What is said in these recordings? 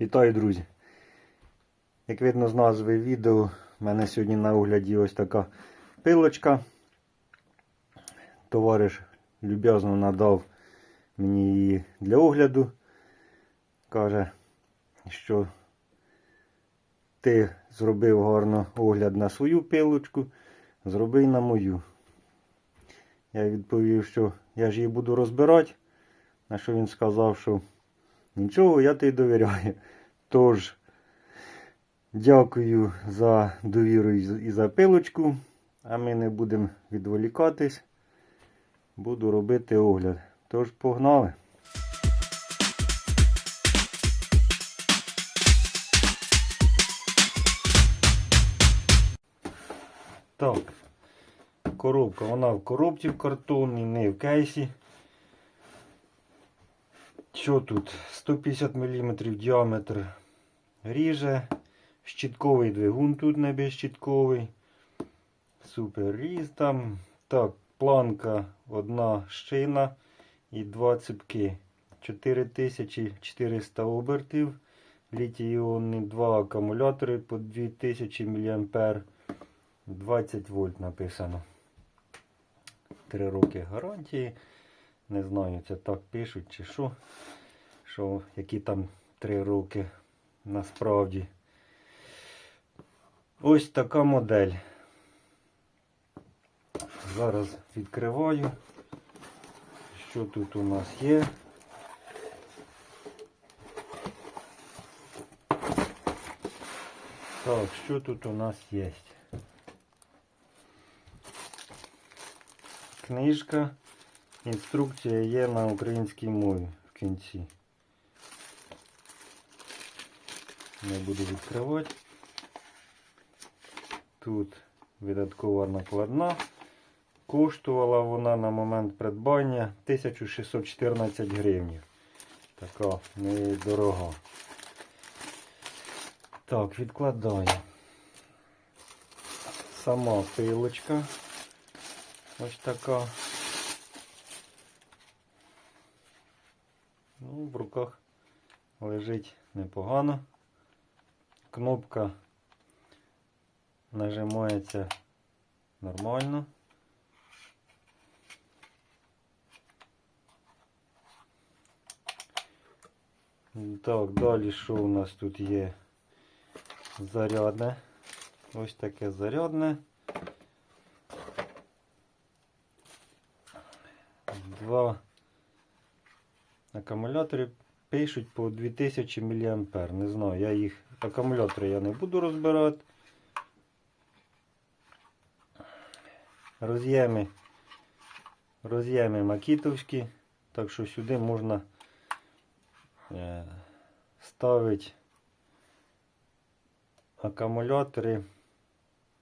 Вітаю, друзі! Як видно з назви відео, в мене сьогодні на огляді ось така пилочка. Товариш люб'язно надав мені її для огляду. Каже, що ти зробив гарно огляд на свою пилочку, зроби на мою. Я відповів, що я ж її буду розбирати. На що він сказав, що Нічого, я тобі довіряю. Тож, дякую за довіру і за пилочку. А ми не будемо відволікатись. Буду робити огляд. Тож, погнали. Так, коробка, вона в коробці в картонній, не в кейсі. Що тут? 150 мм діаметр ріже. Щітковий двигун тут не безщітковий. Супер різ там. Так, планка, одна шина і два ципки. 4400 обертів. Літій іонні два акумулятори по 2000 мА. 20 вольт написано. 3 роки гарантії. Не знаю, це так пишуть чи що. Що які там 3 роки насправді. Ось така модель. Зараз відкриваю. Що тут у нас є? Так, що тут у нас є? Книжка. Інструкція є на українській мові в кінці. Не буду відкривати. Тут видаткова накладна. Коштувала вона на момент придбання 1614 гривень. Така недорога. Так, відкладаю. Сама пилочка. Ось така. Ну, в руках лежить непогано. Кнопка нажимається нормально. Так, далі що у нас тут є? Зарядне. Ось таке зарядне. Два акумулятори пишуть по 2000 мА. Не знаю, я їх акумулятори я не буду розбирати. Роз'єми роз'єми макітовські, так що сюди можна е, ставити акумулятори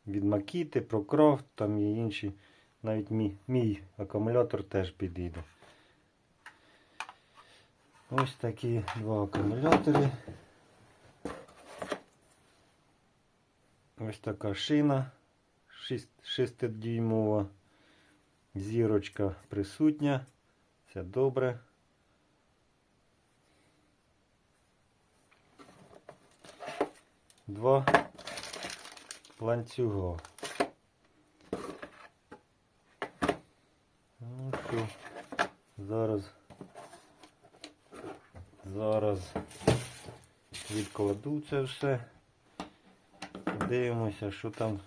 від Макіти, ProCraft, там є інші. Навіть мій, мій акумулятор теж підійде. Ось такі два акумулятори. Ось така шина 6-дюймова. Зірочка присутня. Це добре. Два ланцюга. Ну що, зараз Зараз відкладу це все. Дивимося, що там.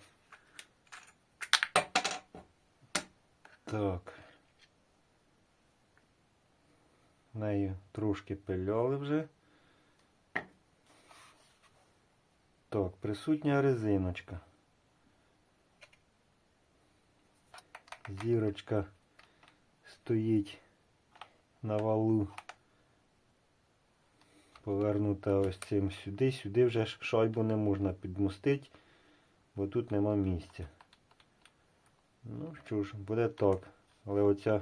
Так. Нею трошки пиляли вже. Так, присутня резиночка. Зірочка стоїть на валу повернута ось цим сюди. Сюди вже шайбу не можна підмостити, бо тут нема місця. Ну що ж, буде так. Але оця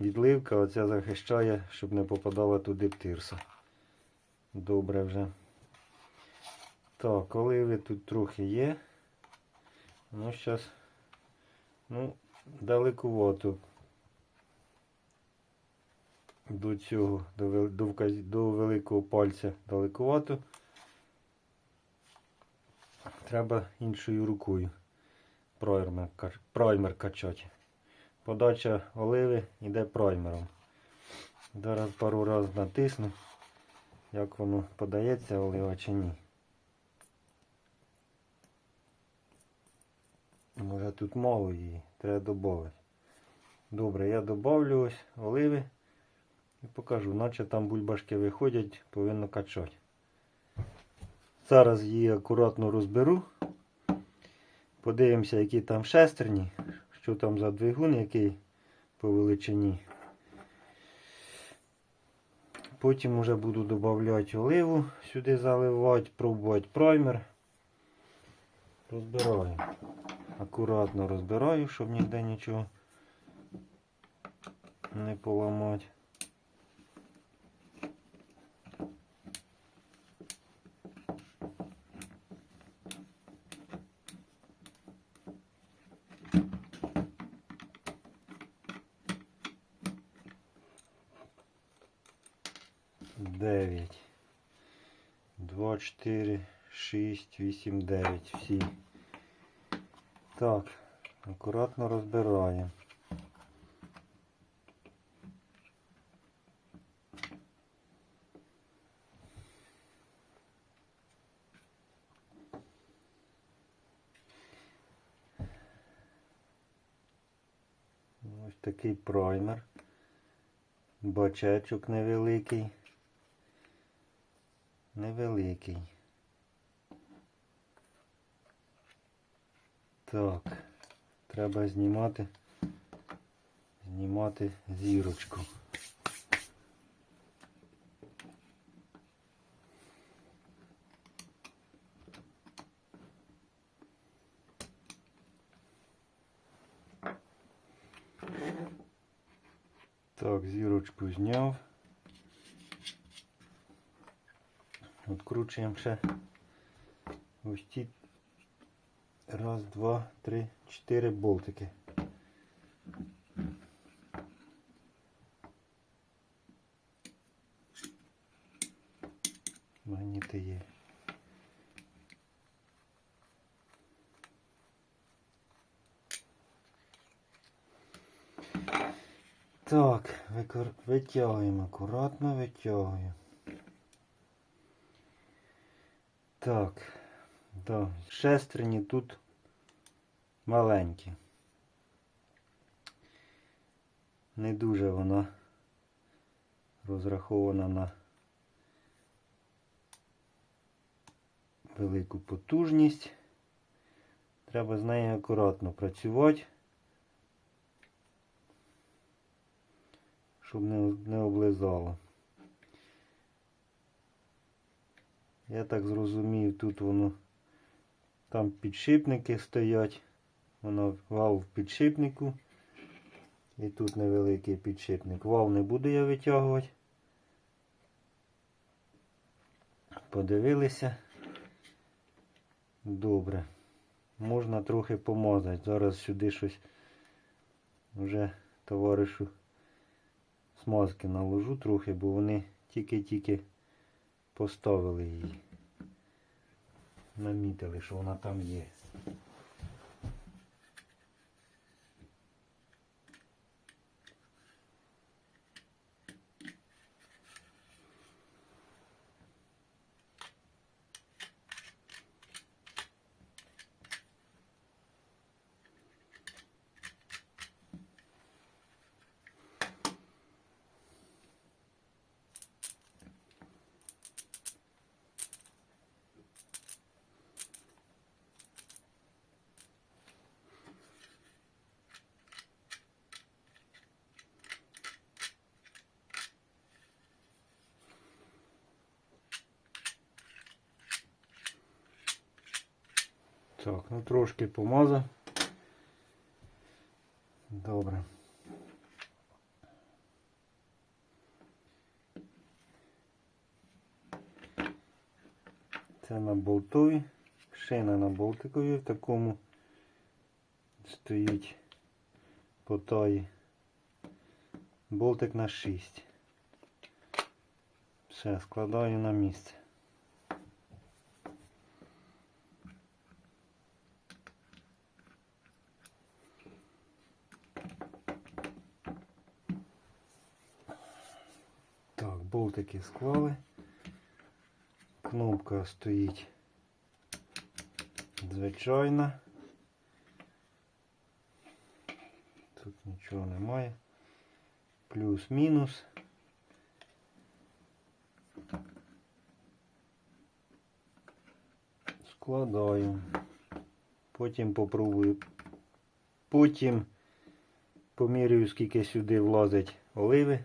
відливка оця захищає, щоб не попадала туди птирса. Добре вже. Так, оливи тут трохи є. Ну, зараз, ну, далекувато до цього, до, вказ- до великого пальця далекувато. Треба іншою рукою праймер, праймер качати. Подача оливи йде праймером. Зараз пару разів натисну, як воно подається олива чи ні. Може тут мало її, треба додати. Добре, я добавлю ось оливи і покажу, наче там бульбашки виходять, повинно качати. Зараз її акуратно розберу. Подивимося, які там шестерні, що там за двигун, який по величині. Потім вже буду додавати оливу, сюди заливати, пробувати праймер. Розбираю. Акуратно розбираю, щоб ніде нічого не поламати. Дев'ять. Два, чотири, шість, вісім, дев'ять. Всі. Так, акуратно розбираємо. Ось такий праймер. Бачечок невеликий. Невеликий. Так, треба знімати, знімати зірочку. Так, зірочку зняв. Откручуємо ще ось ці раз, два, три, чотири болтики. Магніти є. Так, витягуємо, акуратно витягуємо. Так, да. шестерні тут маленькі. Не дуже вона розрахована на велику потужність. Треба з нею акуратно працювати, щоб не, облизало. Я так зрозумів, тут воно там підшипники стоять. Воно вал в підшипнику. І тут невеликий підшипник. Вал не буду я витягувати. Подивилися. Добре. Можна трохи помазати. Зараз сюди щось вже товаришу смазки наложу трохи, бо вони тільки-тільки поставили її. Намітили, що вона там є. Так, ну трошки помазав. Добре. Це на болтові, шина на болтикові в такому стоїть по таї. Болтик на 6. Все, складаю на місце. Болтики склали. Кнопка стоїть звичайна. Тут нічого немає. Плюс-мінус. Складаю. Потім попробую. Потім поміряю, скільки сюди влазить оливи.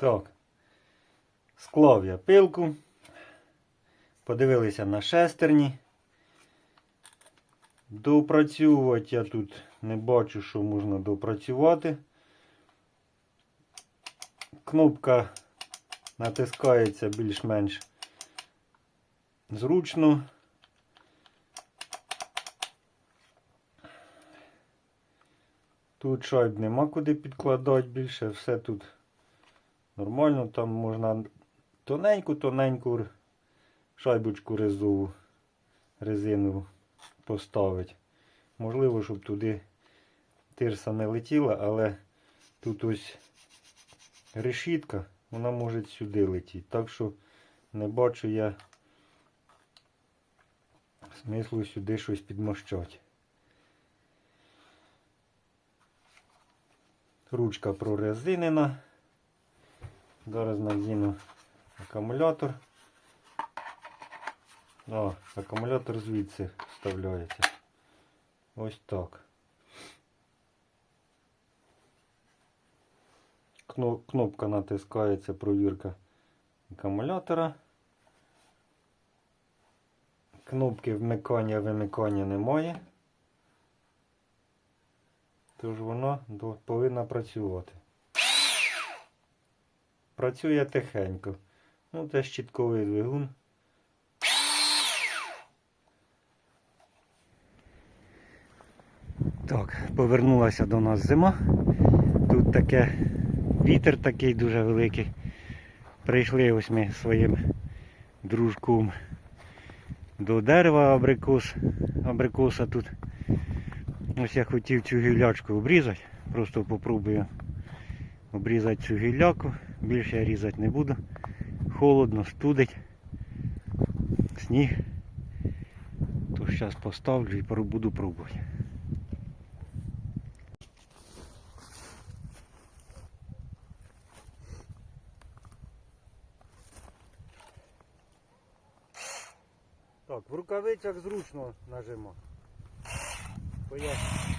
Так. Склав я пилку. Подивилися на шестерні. Допрацьовувати я тут не бачу, що можна допрацювати. Кнопка натискається більш-менш зручно. Тут шайб нема куди підкладати більше, все тут нормально, там можна тоненьку-тоненьку шайбочку резову, резину поставити. Можливо, щоб туди тирса не летіла, але тут ось решітка, вона може сюди летіти. Так що не бачу я смислу сюди щось підмощати. Ручка прорезинена. Зараз надіну акумулятор. О, акумулятор звідси вставляється. Ось так. Кнопка натискається, провірка акумулятора. Кнопки вмикання вимикання немає. Тож вона повинна працювати. Працює тихенько. Ну, це щітковий двигун. Так, повернулася до нас зима. Тут таке вітер такий дуже великий. Прийшли ось ми своїм дружком до дерева абрикос, абрикоса тут. Ось я хотів цю гілячку обрізати. Просто попробую обрізати цю гілляку. Більше я різати не буду. Холодно, студить. Сніг. То зараз поставлю і буду пробувати. Так, в рукавицях зручно нажимати. Поясню.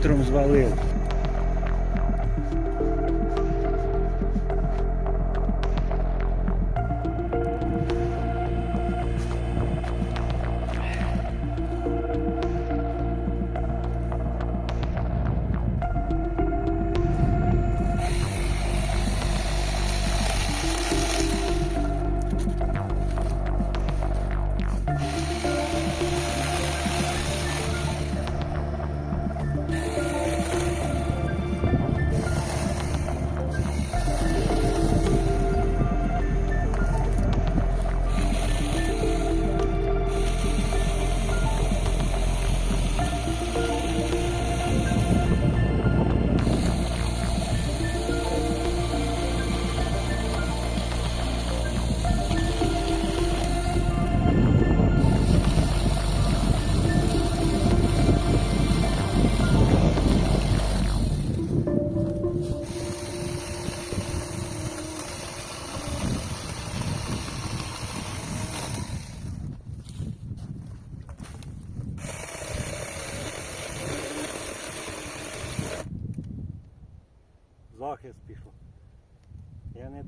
вітром звалив.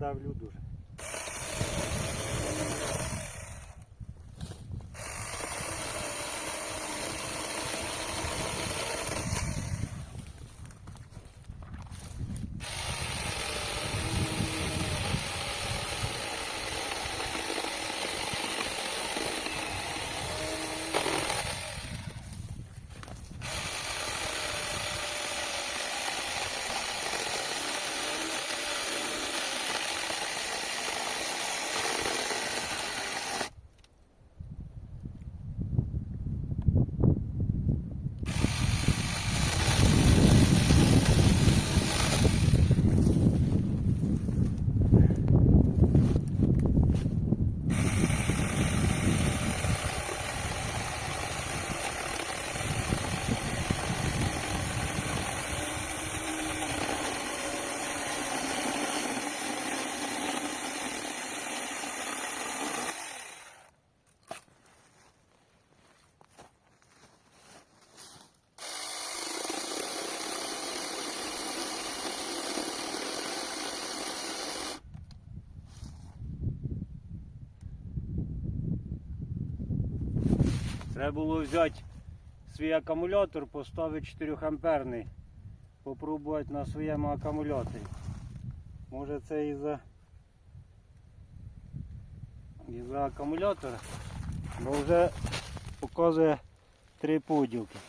Давлю дуже. Треба було взяти свій акумулятор, поставити 4 амперний, попробувати на своєму акумуляторі. Може це і за і за акумулятора, бо вже показує три поділки.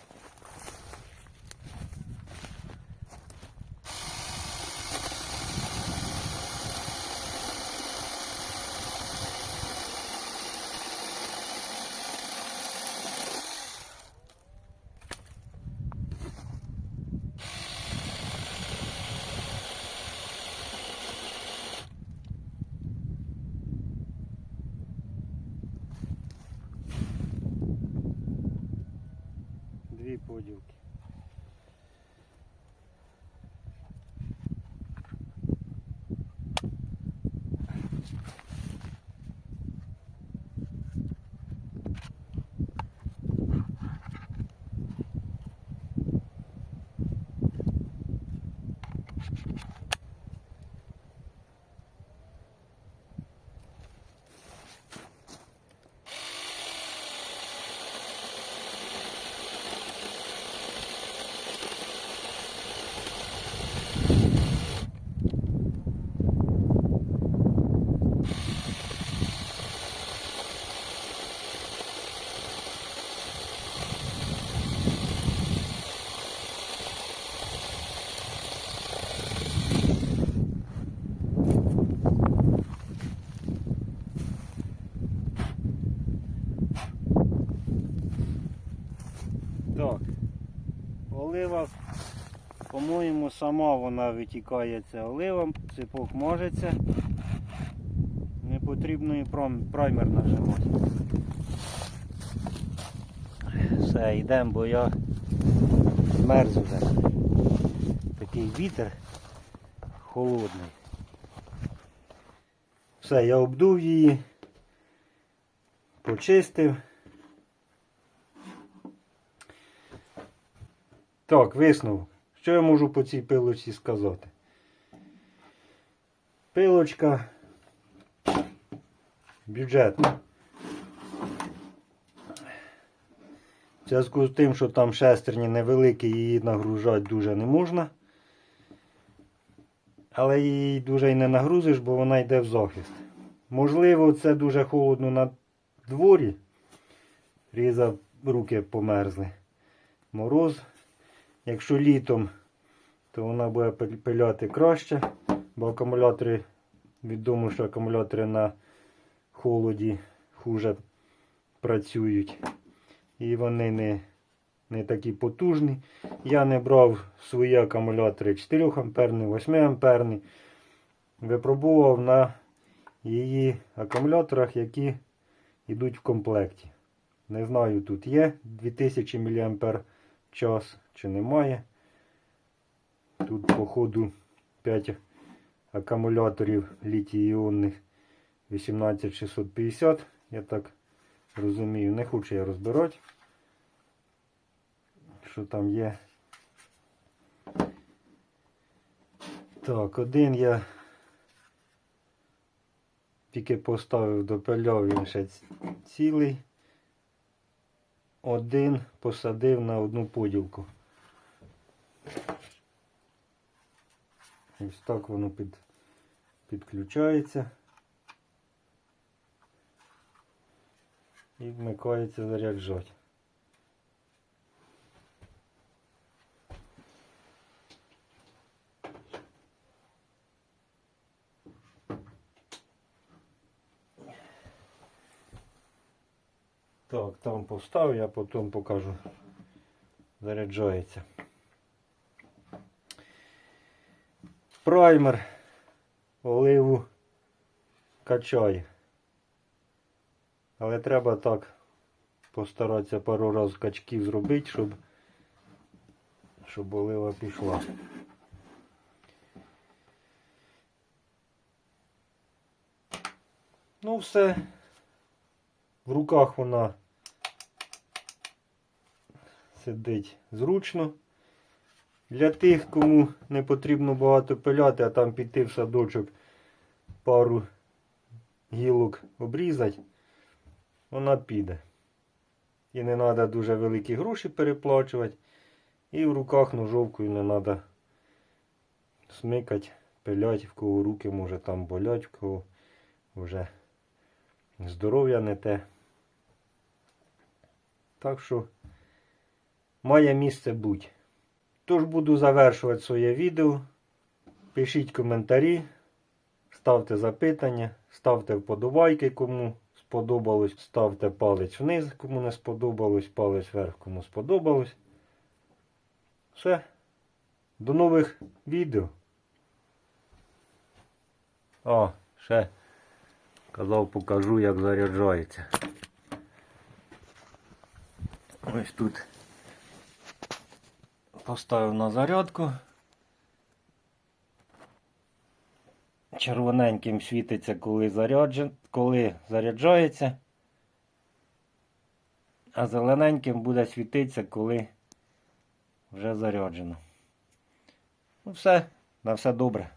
Дві поділки. Так. Олива, по-моєму, сама вона витікає ця олива, ципок можеться. Не потрібно і праймер нажимати. Все, йдемо, бо я змерз вже. Такий вітер холодний. Все, я обдув її, почистив. Так, висновок. Що я можу по цій пилочці сказати? Пилочка бюджетна. В зв'язку з тим, що там шестерні невеликі, її нагружати дуже не можна. Але її дуже і не нагрузиш, бо вона йде в захист. Можливо, це дуже холодно на дворі. Різа руки померзли. Мороз. Якщо літом, то вона буде пиляти краще, бо акумулятори, відомо, що акумулятори на холоді хуже працюють. І вони не, не такі потужні. Я не брав свої акумулятори 4 амперні, 8 амперні. Випробував на її акумуляторах, які йдуть в комплекті. Не знаю, тут є 2000 мАч чи немає. Тут, походу, 5 акумуляторів літій-іонних 18650. Я так розумію, не хочу я розбирати, що там є. Так, один я тільки поставив до пильов, він ще цілий. Один посадив на одну поділку. Ось так воно під, підключається. І вмикається заряджать. Так, там поставив, я потім покажу. Заряджається. Праймер оливу качає. Але треба так постаратися пару разів качків зробити, щоб, щоб олива пішла. Ну все. В руках вона сидить зручно. Для тих, кому не потрібно багато пиляти, а там піти в садочок пару гілок обрізати, вона піде. І не треба дуже великі гроші переплачувати. І в руках ножовкою не треба смикати, пилять, в кого руки може там болять, в кого вже здоров'я не те. Так що має місце бути. Тож буду завершувати своє відео. Пишіть коментарі, ставте запитання, ставте вподобайки, кому сподобалось, ставте палець вниз, кому не сподобалось, палець вверх, кому сподобалось. Все. До нових відео. О, ще казав, покажу, як заряджається. Ось тут поставив на зарядку. Червоненьким світиться, коли, заряджен... коли заряджається. А зелененьким буде світитися, коли вже заряджено. Ну все, на все добре.